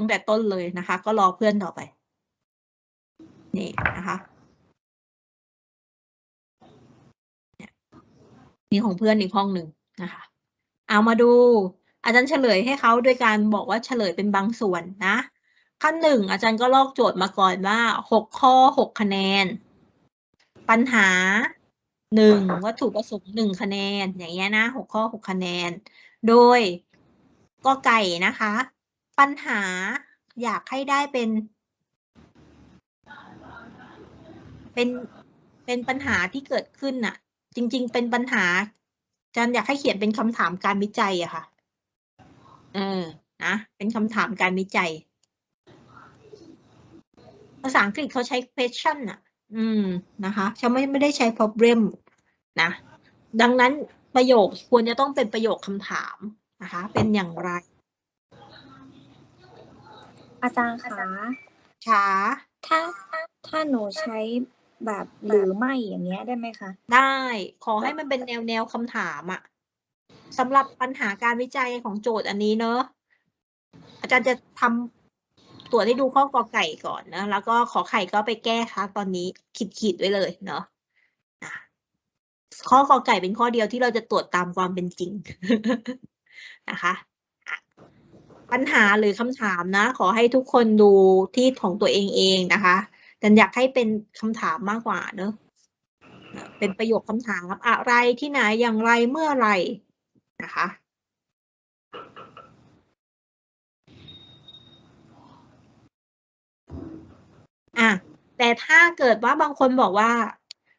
ตั้งแต่ต้นเลยนะคะ ก็รอเพื่อนต่อไป นี่นะคะนี่ยนี่ของเพื่อนอีกห้องหนึ่งนะคะ เอามาดู อาจารย์เฉลยให้เขาด้วยการบอกว่าเฉลยเป็นบางส่วนนะ ขั้นหนึ่งอาจารย์ก็ลอกโจทย์มาก่อนว่าหกข้อหกคะแนน ปัญหาหนึ่งวัตถุประสงค์หนึ่งคะแนน อย่างเงี้ยนะหกข้อหกคะแนน โดยก็ไก่นะคะ ปัญหาอยากให้ได้เป็น เป็นเป็นปัญหาที่เกิดขึ้นน่ะ จริง ๆ เป็นปัญหาอาจารย์อยากให้เขียนเป็นคำถามการวิจัยอะค่ะ เออนะเป็นคำถามการวิจัย ภาษาอังกฤษเขาใช้ question อะอืมนะคะเขาไม่ไม่ได้ใช้ problem นะ ดังนั้นประโยคควรจะต้องเป็นประโยคคำถามนะคะ เป็นอย่างไร อาจารย์คะช้าถ้าถ้าหนูใช้แบบหรือไม่อย่างเงี้ยได้ไหมคะ ได้ขอให้มันเป็นแนวแนวคำถามอะสำหรับปัญหาการวิจัยของโจทย์อันนี้เนอะอาจารย์จะทำตรวจให้ดูข้อกอไก่ก่อนนะแล้วก็ขอไข่ก็ไปแก้ค่ะตอนนี้ขีดขีดๆไว้เลยเนาะอะข้อกอไก่เป็นข้อเดียวที่เราจะตรวจตามความเป็นจริงนะคะอะ ปัญหาหรือคำถามนะ ขอให้ทุกคนดูที่ของตัวเองเองนะคะแต่อยากให้เป็นคำถามมากกว่าเนอะเป็นประโยคคำถามอะไรที่ไหนอย่างไรเมื่อไรนะคะอะแต่ถ้าเกิดว่าบางคนบอกว่า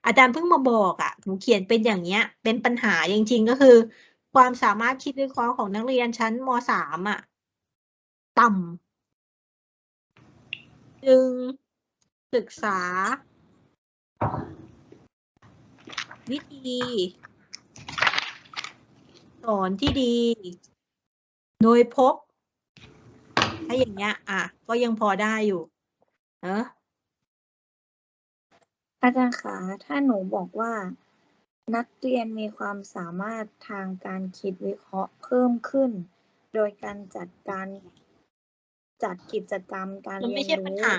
อาจารย์เพิ่งมาบอกอะหนูเขียนเป็นอย่างเงี้ย เป็นปัญหาจริงๆก็คือ ความสามารถคิดวิเคราะห์ของนักเรียนชั้นมสามอะ ต่ำจึงศึกษา วิธีสอนที่ดี โดยพบ ถ้าอย่างเงี้ย อะ ก็ยังพอได้อยู่เนอะอาจารย์คะถ้าหนูบอกว่า นักเรียนมีความสามารถทางการคิดวิเคราะห์เพิ่มขึ้น โดยการจัดการ จัดกิจกรรมการมันเรีไม่ยนใช่ปัญรู้หา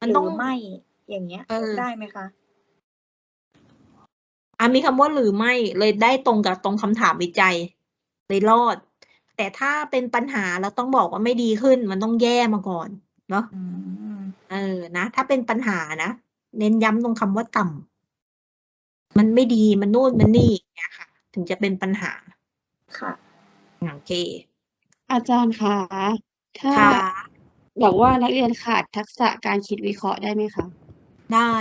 มันหต้รือองไม่อย่างเงี้ย เออ ได้ไหมคะ อะมีคำว่าหรือไม่เลยได้ตรงกับตรงคำถามวิจัยเลยรอด แต่ถ้าเป็นปัญหาเราต้องบอกว่าไม่ดีขึ้น มันต้องแย่มาก่อนเนาะ อืม เออ นะ ถ้าเป็นปัญหานะ เน้นย้ำตรงคำว่าต่ำ มันไม่ดี มันนู่น มันนี่อย่างเงี้ยค่ะ ถึงจะเป็นปัญหาค่ะ โอเค อาจารย์คะ ถ้าค่ะ บอกว่านักเรียนขาดทักษะการคิดวิเคราะห์ได้ไหมคะได้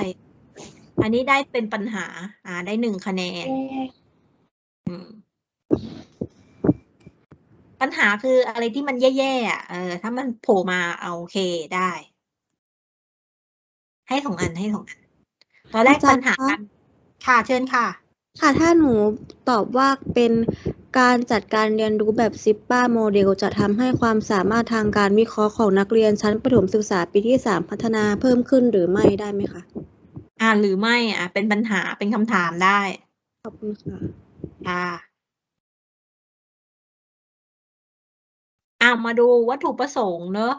อันนี้ได้เป็นปัญหา อ่า ได้หนึ่งคะแนน อืมปัญหาคืออะไรที่มันแย่ๆอะเออ ถ้ามันโผล่มาเอาโอเคได้ ให้สองอันให้สองอัน ตอนแรกอาจารย์ปัญหาคะ กันค่ะเชิญค่ะ ค่ะถ้าหนูตอบว่าเป็น การจัดการเรียนรู้แบบซิปป้าโมเดลจะทำให้ความสามารถทางการวิเคราะห์ของนักเรียนชั้นประถมศึกษาปีที่สามพัฒนาเพิ่มขึ้นหรือไม่ได้ไหมคะ อ่าหรือไม่อะเป็นปัญหาเป็นคำถามได้ ขอบคุณค่ะค่ะอ่ามาดูวัตถุประสงค์เนอะ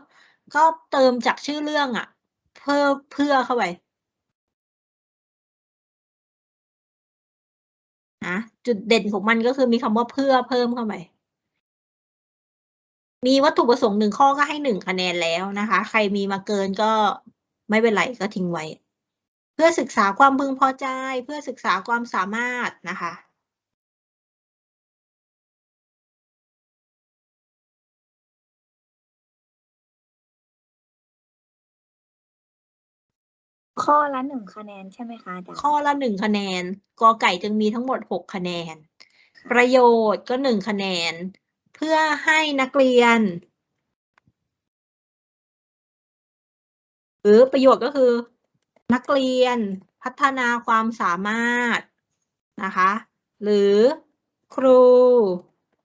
ก็เติมจากชื่อเรื่องอะ เพื่อเพื่อเข้าไป นะจุดเด่นของมันก็คือมีคำว่าเพื่อเพิ่มเข้าไปมีวัตถุประสงค์หนึ่งข้อก็ให้หนึ่งคะแนนแล้วนะคะ ใครมีมาเกินก็ไม่เป็นไรก็ทิ้งไว้ เพื่อศึกษาความพึงพอใจ เพื่อศึกษาความสามารถนะคะ ข้อละหนึ่งคะแนนใช่ไหมคะอาจารย์ข้อละหนึ่งคะแนนกอไก่จึงมีทั้งหมดหกคะแนน ประโยชน์ก็หนึ่งคะแนน เพื่อให้นักเรียน หรือประโยชน์ก็คือ นักเรียนพัฒนาความสามารถนะคะ หรือครู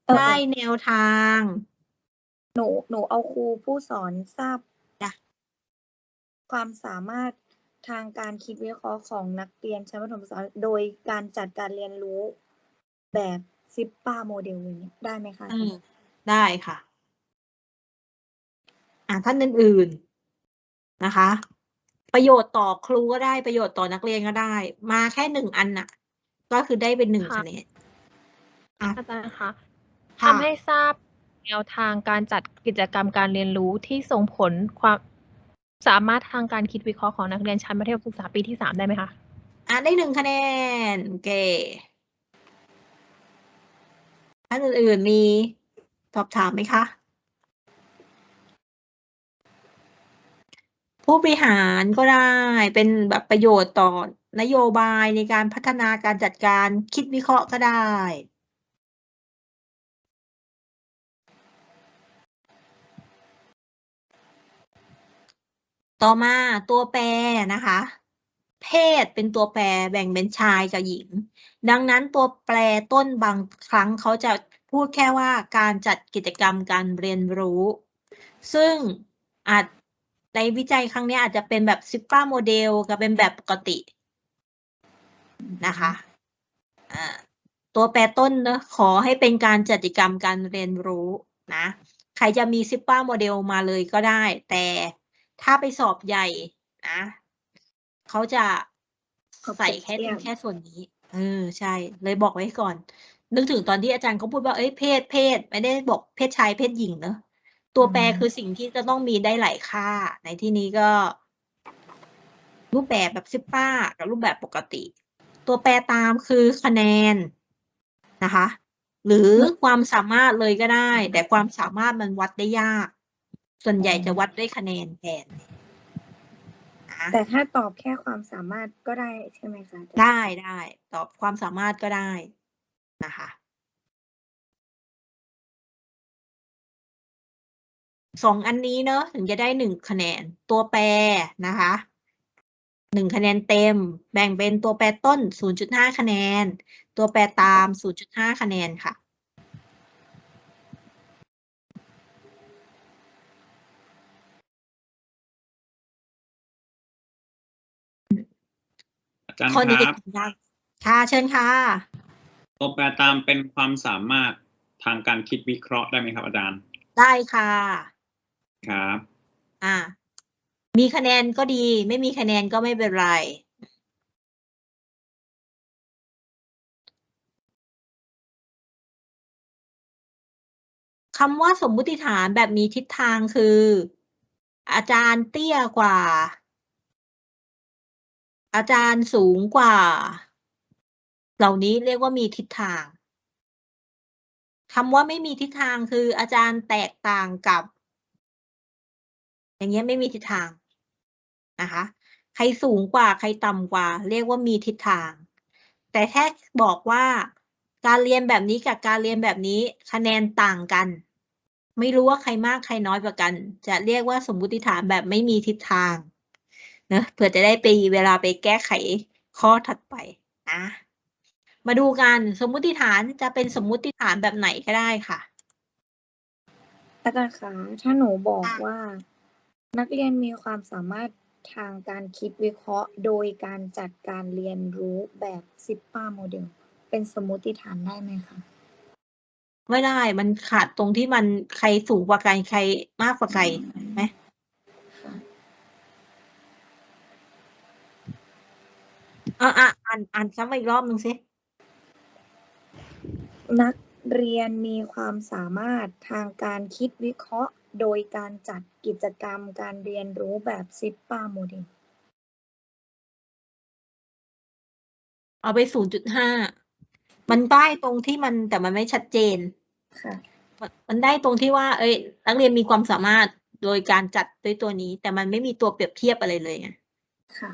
เออได้แนวทาง หนูหนูเอาครูผู้สอนทราบจ้ะความสามารถ ทางการคิดวิเคราะห์ของนักเรียนชั้นประถมศึกษาโดยการจัดการเรียนรู้แบบซิปป้าโมเดลอย่างเงี้ยได้ไหมคะอาอืจารมย์ได้ค่ะ อ่าท่านอื่นๆนะคะ ประโยชน์ต่อครูก็ได้ประโยชน์ต่อนักเรียนก็ได้ มาแค่หนึ่งอันน่ะ ก็คือได้เป็นหนึ่งค่ะคะแนนอะอาจารย์คะค่ะทำให้ทราบแนวทางการจัดกิจกรรมการเรียนรู้ที่ส่งผลความ สามารถทางการคิดวิเคราะห์ของนักเรียนชั้นมัธยมศึกษาปีที่สามได้ไหมคะ อะได้หนึ่งคะแนนโอเคท่านอื่นๆมีสอบถามไหมคะ ผู้บริหารก็ได้เป็นแบบประโยชน์ต่อนโยบายในการพัฒนาการจัดการคิดวิเคราะห์ก็ได้ ต่อมาตัวแปรนะคะ เพศเป็นตัวแปรแบ่งเป็นชายกับหญิง ดังนั้นตัวแปรต้นบางครั้งเขาจะพูดแค่ว่าการจัดกิจกรรมการเรียนรู้ ซึ่งอาจในวิจัยครั้งนี้อาจจะเป็นแบบซิปป้าโมเดลกับเป็นแบบปกตินะคะตัวแปรต้นเนะขอให้เป็นการจัดกิจกรรมการเรียนรู้นะ ใครจะมีซิปป้าโมเดลมาเลยก็ได้ แต่ ถ้าไปสอบใหญ่นะเขาจะเขาเปรีใส่ยบแค่เทียบแค่ส่วนนี้ เออใช่ เลยบอกไว้ก่อน นึกถึงตอนที่อาจารย์เขาพูดว่าเอ้ยเพศเพศ ไม่ได้บอกเพศชายเพศหญิงเนอะตัวแปรคือสิ่งที่จะต้องมีได้หลายค่า ในที่นี้ก็ รูปแบบแบบซิปป้ากับรูปแบบปกติ ตัวแปรตามคือคะแนนนะคะ หรือความสามารถเลยก็ได้ แต่ความสามารถมันวัดได้ยาก ส่วนใหญ่จะวัดด้วยคะแนนแทนนะแต่ถ้าตอบแค่ความสามารถก็ได้ใช่ไหมคะอาจารย์ได้ได้ตอบความสามารถก็ได้นะคะ สองอันนี้เนอะถึงจะได้หนึ่งคะแนนตัวแปรนะคะหนึ่งคะแนนเต็ม แบ่งเป็นตัวแปรต้น 0.5 คะแนน ตัวแปรตาม 0.5 คะแนนค่ะ จารย์ข้อนี้คเด็กรับทำได้ค่ะเชิญค่ะตัวแปรตามเป็นความสามารถทางการคิดวิเคราะห์ได้ไหมครับอาจารย์ ได้ค่ะ ครับ อ่า มีคะแนนก็ดี ไม่มีคะแนนก็ไม่เป็นไรคำว่าสมมุติฐานแบบมีทิศทางคือ อาจารย์เตี้ยกว่า อาจารย์สูงกว่า เหล่านี้เรียกว่ามีทิศทางคำว่าไม่มีทิศทางคืออาจารย์แตกต่างกับ อย่างเงี้ยไม่มีทิศทางนะคะ ใครสูงกว่าใครต่ำกว่า เรียกว่ามีทิศทาง แต่แค่บอกว่าการเรียนแบบนี้กับการเรียนแบบนี้คะแนนต่างกัน ไม่รู้ว่าใครมากใครน้อยกว่ากัน จะเรียกว่าสมมติฐานแบบไม่มีทิศทาง เนอะเผื่อจะได้ไปเวลาไปแก้ไขข้อถัดไปนะมาดูกันสมมุติฐานจะเป็นสมมุติฐานแบบไหนก็ได้ค่ะอาจารย์คะถ้าหนูบอกค่ะว่า นักเรียนมีความสามารถทางการคิดวิเคราะห์ โดยการจัดการเรียนรู้แบบซิปป้าโมเดลเป็นสมมุติฐานได้ไหมคะไม่ได้มันขาดตรงที่มันใครสูงกว่ากันใครมากกว่าใครไหม ค่ะ อะอะอ่านอ่านซ้ำอีกรอบหนึ่งสิ นักเรียนมีความสามารถทางการคิดวิเคราะห์ โดยการจัดกิจกรรมการเรียนรู้แบบซิปป้าโมเดลเอาไปศูนย์จุดห้ามันได้ตรงที่มันแต่มันไม่ชัดเจน ค่ะมันมันได้ตรงที่ว่า เอ้ย นักเรียนมีความสามารถโดยการจัดด้วยตัวนี้ แต่มันไม่มีตัวเปรียบเทียบอะไรเลยไงค่ะ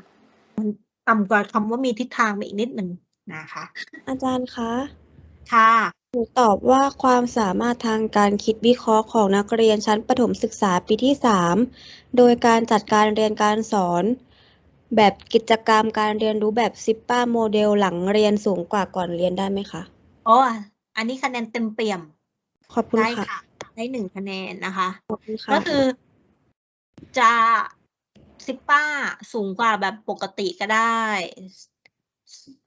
ต่ำกว่าคำว่ามีทิศทางไปอีกนิดหนึ่งนะคะ อาจารย์คะค่ะหนูตอบว่าความสามารถทางการคิดวิเคราะห์ของนักเรียนชั้นประถมศึกษาปีที่ 3 โดยการจัดการเรียนการสอน แบบกิจกรรมการเรียนรู้แบบซิปป้าโมเดลหลังเรียนสูงกว่าก่อนเรียนได้ไหมคะอ๋ออันนี้คะแนนเต็มเปี่ยม ขอบคุณได้ค่ะค่ะ ได้หนึ่งคะแนนนะคะขอบคุณค่ะก็คือจะ ซิปป้าสูงกว่าแบบปกติก็ได้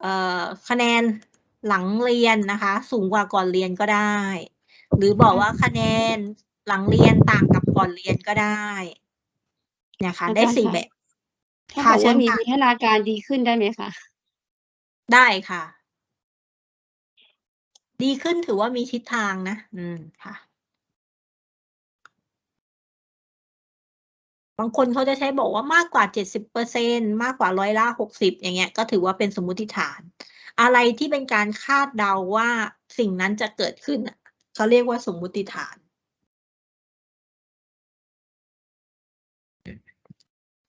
เอ่อคะแนนหลังเรียนนะคะ สูงกว่าก่อนเรียนก็ได้ หรือบอกว่าคะแนนหลังเรียนต่างกับก่อนเรียนก็ได้เนี่ยค่ะได้อาจารย์สี่คะแบบถ้าค่ะบอกเชิว่าญมีค่ะพัฒนาการดีขึ้นได้ไหมคะได้ค่ะ ดีขึ้นถือว่ามีทิศทางนะ อืมค่ะ บางคนเขาจะใช้บอกว่ามากกว่าเจ็ดสิบเปอร์เซ็นมากกว่าร้อยละหกสิบอย่างเงี้ย ก็ถือว่าเป็นสมมุติฐาน อะไรที่เป็นการคาดเดาว่าสิ่งนั้นจะเกิดขึ้นเขาเรียกว่าสมมุติฐาน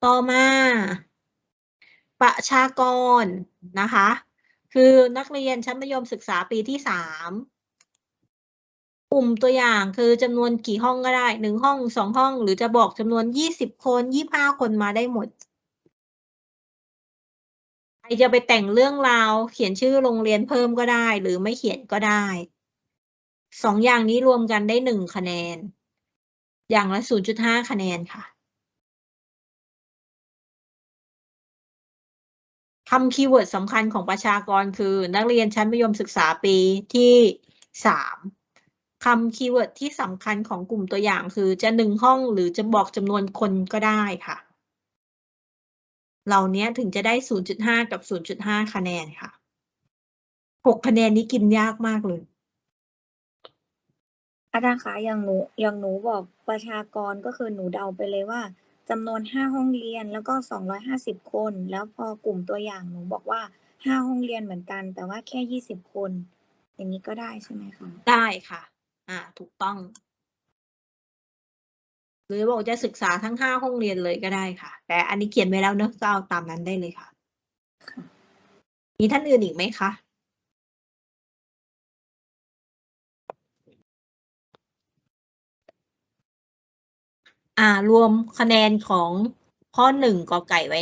ต่อมา ประชากรนะคะ คือนักเรียนชั้นมัธยมศึกษาปีที่สาม กลุ่มตัวอย่างคือจำนวนกี่ห้องก็ได้หนึ่งห้องสองห้อง หรือจะบอกจำนวนยี่สิบคนยี่ห้าคนมาได้หมดใครจะไปแต่งเรื่องราวเขียนชื่อโรงเรียนเพิ่มก็ได้ หรือไม่เขียนก็ได้สองอย่างนี้รวมกันได้หนึ่งคะแนน อย่างละศูนย์จุดห้าคะแนนค่ะคำคีย์เวิร์ดสำคัญของประชากรคือ นักเรียนชั้นมัธยมศึกษาปีที่สาม คำคีย์เวิร์ดที่สำคัญของกลุ่มตัวอย่างคือจะหนึ่งห้องหรือจะบอกจำนวนคนก็ได้ค่ะ เหล่านี้ถึงจะได้ศูนย์จุดห้ากับศูนย์จุดห้าคะแนนค่ะหกคะแนนนี้กินยากมากเลย อาจารย์คะอย่างหนูอย่างหนูบอกประชากรก็คือหนูเดาไปเลยว่าจำนวนห้าห้องเรียนแล้วก็สองร้อยห้าสิบคน แล้วพอกลุ่มตัวอย่างหนูบอกว่าห้าห้องเรียนเหมือนกัน แต่ว่าแค่ยี่สิบคน อย่างนี้ก็ได้ใช่ไหมคะ ได้ค่ะ อ่าถูกต้อง หรือบอกจะศึกษาทั้งห้าห้องเรียนเลยก็ได้ค่ะ แต่อันนี้เขียนไว้แล้วเนอะก็เอาตามนั้นได้เลยค่ะค่ะมีท่านอื่นอีกไหมคะอ่ารวมคะแนนของข้อหนึ่งกอไก่ไว้